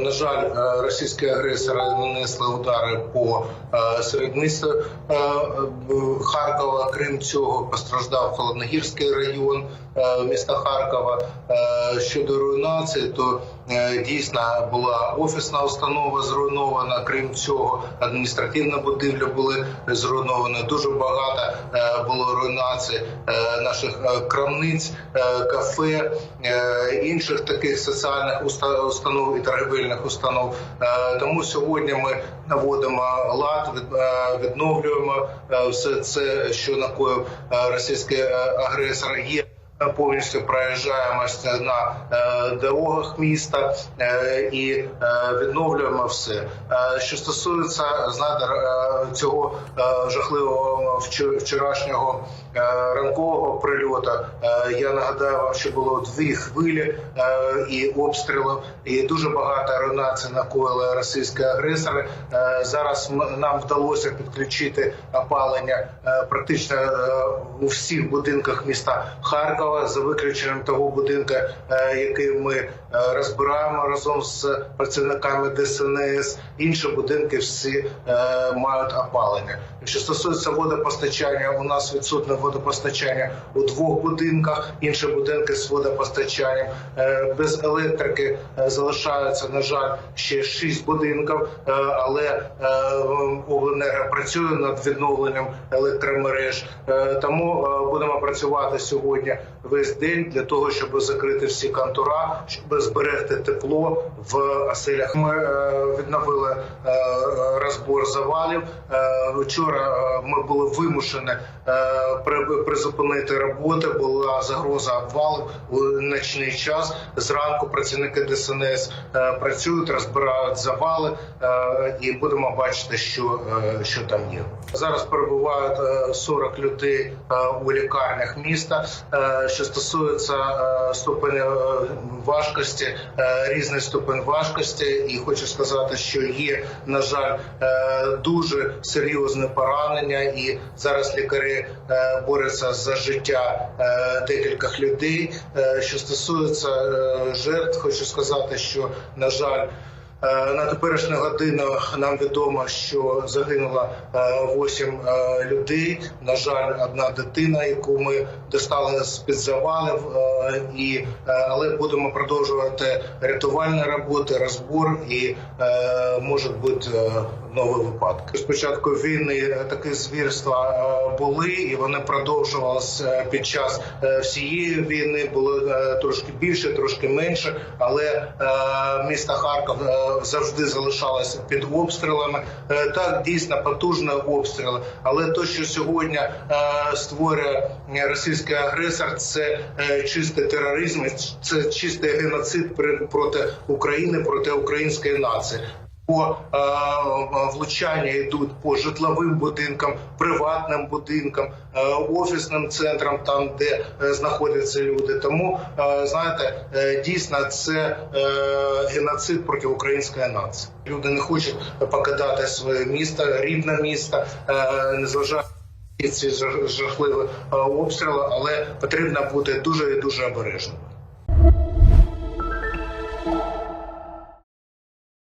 На жаль, е, російські агресори нанесли удари по е, середмістю е, Харкова. Крім цього, постраждав Холодногірський район міста Харкова. Щодо руйнації, то дійсно була офісна установа зруйнована. Крім цього, адміністративна будівля були зруйновані. Дуже багато е, було руйнацій е, наших е, крамниць, е, кафе, е, інших таких соціальних уста- установ і торгівельних установ. Е, Тому сьогодні ми наводимо лад, е, відновлюємо е, все це, що накоїв е, російський е, агресор. Є е, повністю проїжджаємося на е, дорогах міста е, і е, відновлюємо все. Що стосується знаєте, цього жахливого вчо- вчорашнього ранкового прильоту, е, я нагадаю вам, що було дві хвилі е, і обстрілів, і дуже багато руйнацій накоїли російські агресори. Е, зараз нам вдалося підключити опалення е, практично е, у всіх будинках міста Харкова, за виключенням того будинку, е, який ми е, розбираємо разом з працівниками ДСНС. Інші будинки всі е, мають опалення. Що стосується водопостачання, у нас відсутне водопостачання у двох будинках, інші будинки з водопостачанням. Е, Без електрики е, залишаються, на жаль, ще шість будинків, е, але обленерго працює над відновленням електромереж. Тому будемо працювати сьогодні весь день для того, щоб закрити всі контура, щоб зберегти тепло в оселях. Ми відновили розбор завалів. Вчора ми були вимушені при- призупинити роботи. Була загроза обвалів у ночний час. Зранку працівники ДСНС е, працюють, розбирають завали, е, і будемо бачити, що, е, що там є. Зараз перебувають е, 40 людей у лікарнях міста. Що стосується ступеня важкості, різний ступень важкості, і хочу сказати, що є на жаль дуже серйозне поранення, і зараз лікарі борються за життя е, декількох людей. Е, Що стосується е, жертв, хочу сказати, що на жаль. Е, На теперішню годину нам відомо, що загинуло 8 людей. На жаль, одна дитина, яку ми достали з під завалів, е, е, але будемо продовжувати рятувальні роботи, розбор і е, можуть бути е, нові випадки. Спочатку війни е, такі звірства е, були, і вони продовжувалися під час е, всієї війни. Було е, трошки більше, трошки менше, але е, місто Харків е, завжди залишалася під обстрілами. Е, Так дійсно потужні обстріли. Але те, що сьогодні е, створює російський агресор, це е, чистий тероризм, це чистий геноцид проти України, проти української нації. По е, влучання йдуть по житловим будинкам, приватним будинкам, е, офісним центрам, там де е, знаходяться люди. Тому знаєте, дійсно це геноцид проти української нації. Люди не хочуть покидати своє місто, рідне місто, незважаючи ці жах- жахливі обстріли, але потрібно бути дуже і дуже обережним.